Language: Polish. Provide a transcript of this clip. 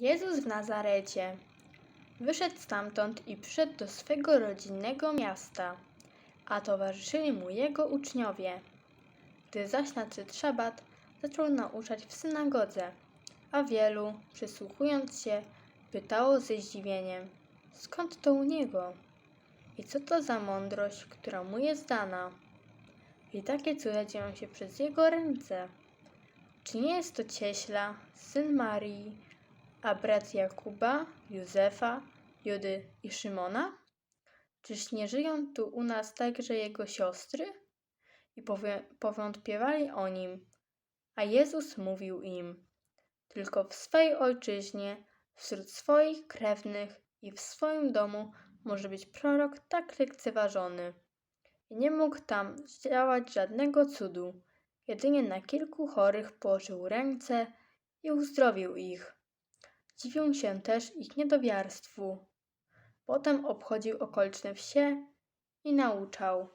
Jezus w Nazarecie. Wyszedł stamtąd i przyszedł do swego rodzinnego miasta, a towarzyszyli mu jego uczniowie. Gdy zaś nadszedł szabat, zaczął nauczać w synagodze, a wielu, przysłuchując się, pytało ze zdziwieniem, skąd to u niego? I co to za mądrość, która mu jest dana? I takie cuda dzieją się przez jego ręce. Czy nie jest to cieśla, syn Marii, a brat Jakuba, Józefa, Judy i Szymona? Czyż nie żyją tu u nas także jego siostry? I powie- powątpiewali o nim. A Jezus mówił im: Tylko w swej ojczyźnie, wśród swoich krewnych i w swoim domu może być prorok tak lekceważony. I nie mógł tam zdziałać żadnego cudu, jedynie na kilku chorych położył ręce i uzdrowił ich. Dziwią się też ich niedowiarstwu. Potem obchodził okoliczne wsie i nauczał.